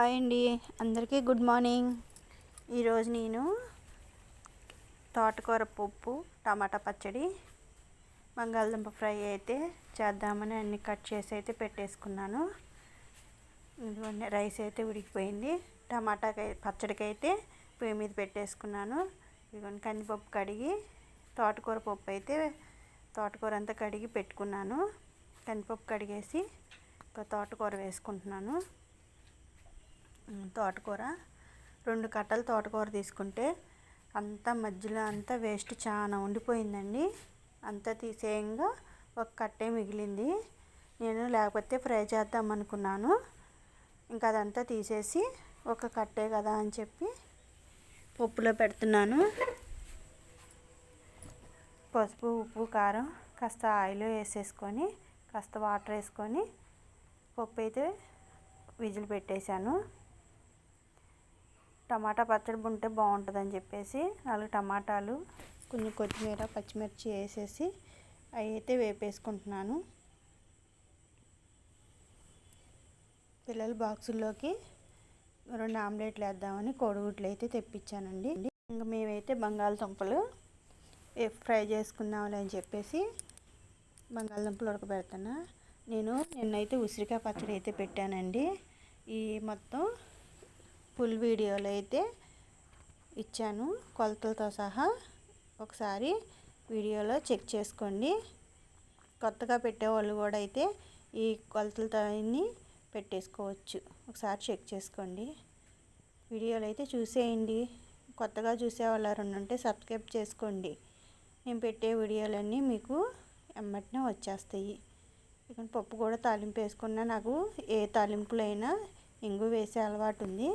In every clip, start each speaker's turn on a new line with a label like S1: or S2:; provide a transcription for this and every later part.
S1: Hi అండి. అందరికీ good morning. ఈరోజు నేను తోటకూర పప్పు టమాటా పచ్చడి బంగాళదుంప ఫ్రై అయితే చేద్దామని అన్ని కట్ చేసి అయితే పెట్టేసుకున్నాను. ఇదిగోండి రైస్ అయితే ఉడికిపోయింది. టమాటా పచ్చడికి అయితే పొయ్యి మీద పెట్టేసుకున్నాను. ఇదిగోండి కందిపప్పు కడిగి తోటకూర పప్పు అయితే తోటకూర అంతా కడిగి పెట్టుకున్నాను. కందిపప్పు కడిగేసి ఒక తోటకూర వేసుకుంటున్నాను. తోటకూర. రెండు కట్టలు తోటకూర తీసుకుంటే అంతా మధ్యలో అంతా వేస్ట్ చాలా ఉండిపోయిందండి. అంతా తీసేయంగా ఒక కట్టే మిగిలింది. నేను లేకపోతే ఫ్రై చేద్దాం అనుకున్నాను. ఇంకా అదంతా తీసేసి ఒక కట్టే కదా అని చెప్పి పప్పులో పెడుతున్నాను. పసుపు ఉప్పు కారం కాస్త ఆయిల్ వేసేసుకొని కాస్త వాటర్ వేసుకొని పప్పు అయితే విజిల్ పెట్టేశాను. టమాటా పచ్చడి ఉంటే బాగుంటుందని చెప్పేసి నాలుగు టమాటాలు కొన్ని కొత్తిమీర పచ్చిమిర్చి వేసేసి అవి అయితే వేపేసుకుంటున్నాను. పిల్లల బాక్సుల్లోకి రెండు ఆమ్లెట్లు వేద్దామని కోడిగుడ్లు అయితే తెప్పించానండి. ఇంకా మేమైతే బంగాళదుంపలు ఫ్రై చేసుకుందాంలే అని చెప్పేసి బంగాళదుంపలు ఉడకబెడతాను నేను నిన్నైతే ఉసిరికాయ పచ్చడి అయితే పెట్టానండి. ఈ మొత్తం ఫుల్ వీడియోలో అయితే ఇచ్చాను. కొలతలతో సహా ఒకసారి వీడియోలో చెక్ చేసుకోండి. కొత్తగా పెట్టేవాళ్ళు కూడా అయితే ఈ కొలతలతో పెట్టేసుకోవచ్చు. ఒకసారి చెక్ చేసుకోండి. వీడియోలు అయితే చూసేయండి. కొత్తగా చూసేవాళ్ళు ఉంటే సబ్స్క్రైబ్ చేసుకోండి. నేను పెట్టే వీడియోలన్నీ మీకు ఎమ్మటినే వచ్చేస్తాయి. ఇక్కడ పప్పు కూడా తాలింపు వేసుకున్నా నాకు ఏ తాలింపులైనా ఇంగు వేసే అలవాటు ఉంది.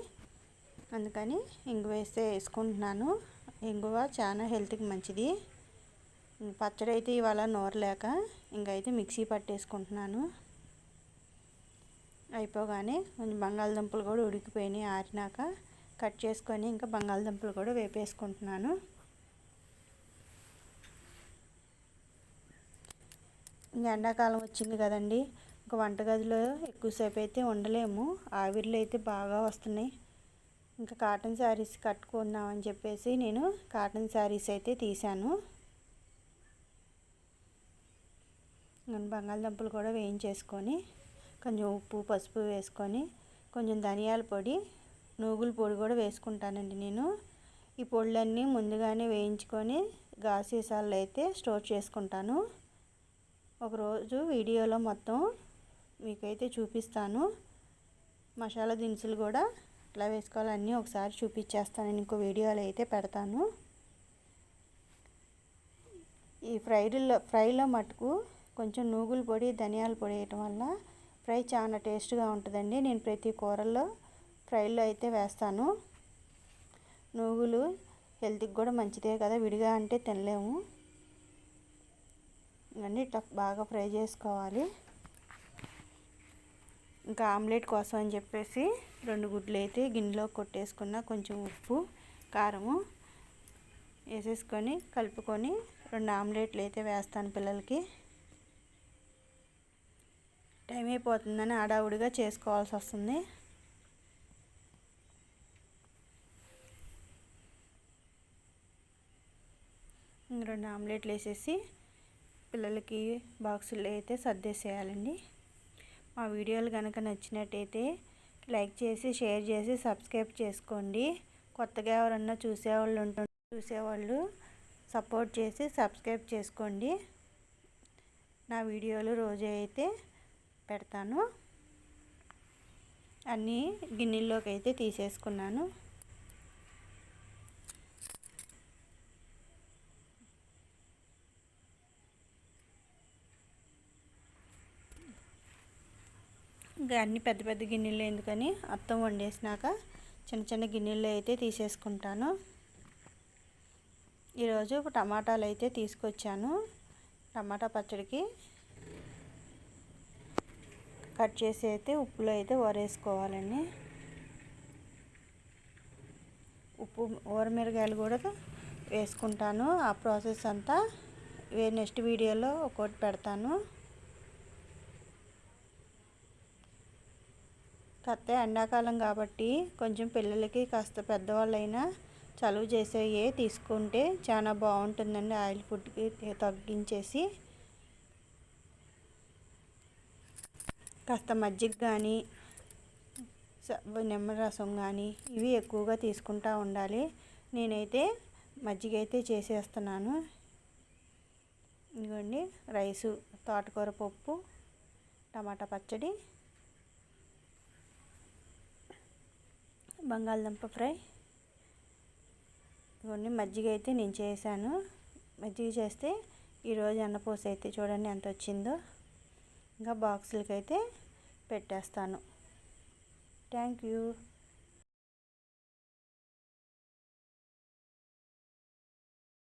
S1: అందుకని ఇంగు వేస్తే వేసుకుంటున్నాను. ఇంగువ చాలా హెల్త్కి మంచిది. పచ్చడి అయితే ఇవాళ నోరలేక ఇంకైతే మిక్సీ పట్టేసుకుంటున్నాను. అయిపోగానే కొంచెం బంగాళదుంపలు కూడా ఉడికిపోయినాయి ఆరినాక కట్ చేసుకొని ఇంకా బంగాళదుంపలు కూడా వేపేసుకుంటున్నాను. ఇంకా ఎండాకాలం వచ్చింది కదండి ఇంకా వంటగదిలో ఎక్కువసేపు అయితే ఉండలేము. ఆవిర్లు అయితే బాగా వస్తున్నాయి. ఇంకా కాటన్ శారీస్ కట్టుకుందామని చెప్పేసి నేను కాటన్ శారీస్ అయితే తీశాను. బంగాళదుంపలు కూడా వేయించేసుకొని కొంచెం ఉప్పు పసుపు వేసుకొని కొంచెం ధనియాల పొడి నూగుల పొడి కూడా వేసుకుంటానండి నేను. ఈ పొడులన్నీ ముందుగానే వేయించుకొని గాసీసాల్లో అయితే స్టోర్ చేసుకుంటాను. ఒకరోజు వీడియోలో మొత్తం మీకైతే చూపిస్తాను. మసాలా దినుసులు కూడా ఎట్లా వేసుకోవాలో అన్నీ ఒకసారి చూపించేస్తాను. నేను ఇంకో వీడియోలో అయితే పెడతాను. ఈ ఫ్రైలో ఫ్రైలో మటుకు కొంచెం నూగుల పొడి ధనియాల పొడి వేయటం వల్ల ఫ్రై చాలా టేస్ట్గా ఉంటుందండి. నేను ప్రతి కూరల్లో ఫ్రైలో అయితే వేస్తాను. నూగులు హెల్త్కి కూడా మంచిదే కదా విడిగా అంటే తినలేము. ఇవన్నీ బాగా ఫ్రై చేసుకోవాలి. ఇంకా ఆమ్లెట్ కోసం అని చెప్పేసి రెండు గుడ్లు అయితే గిన్నెలో కొట్టేసుకున్న కొంచెం ఉప్పు కారము వేసేసుకొని కలుపుకొని రెండు ఆమ్లెట్లు అయితే వేస్తాను పిల్లలకి. టైం అయిపోతుందని ఆడావుడిగా చేసుకోవాల్సి వస్తుంది. రెండు ఆమ్లెట్లు వేసేసి పిల్లలకి బాక్సులు అయితే సర్దేసేయాలండి. మా వీడియోలు కనుక నచ్చినట్టయితే లైక్ చేసి షేర్ చేసి సబ్స్క్రైబ్ చేసుకోండి. కొత్తగా ఎవరన్నా చూసేవాళ్ళు ఉంటు చూసేవాళ్ళు సపోర్ట్ చేసి సబ్స్క్రైబ్ చేసుకోండి. నా వీడియోలు రోజే అయితే పెడతాను. అన్నీ గిన్నెల్లోకి అయితే తీసేసుకున్నాను. అన్ని పెద్ద పెద్ద గిన్నెలు ఎందుకని అత్తం వండేసినాక చిన్న చిన్న గిన్నెల్లో అయితే తీసేసుకుంటాను. ఈరోజు టమాటాలు అయితే తీసుకొచ్చాను. టమాటా పచ్చడికి కట్ చేసి అయితే ఉప్పులో అయితే ఊరేసుకోవాలండి ఉప్పు ఊరమిరగాయలు కూడా వేసుకుంటాను. ఆ ప్రాసెస్ అంతా నెక్స్ట్ వీడియోలో ఒక్కొక్కటి పెడతాను. కాకపోతే ఎండాకాలం కాబట్టి కొంచెం పిల్లలకి కాస్త పెద్దవాళ్ళైనా చలువ చేసేవి తీసుకుంటే చాలా బాగుంటుందండి ఆయిల్ ఫుడ్కి తగ్గించేసి. కాస్త మజ్జిగ కానీ నిమ్మరసం కానీ ఇవి ఎక్కువగా తీసుకుంటూ ఉండాలి. నేనైతే మజ్జిగ అయితే చేసేస్తున్నాను. ఇదిగోండి రైసు తోటకూర పప్పు టమాటా పచ్చడి బంగాళదుంప ఫ్రై. ఇవన్నీ మజ్జిగ అయితే నేను చేశాను. మజ్జిగ చేస్తే ఈరోజు అన్నపూస అయితే చూడండి ఎంత వచ్చిందో. ఇంకా బాక్సులకి అయితే పెట్టేస్తాను. Thank you.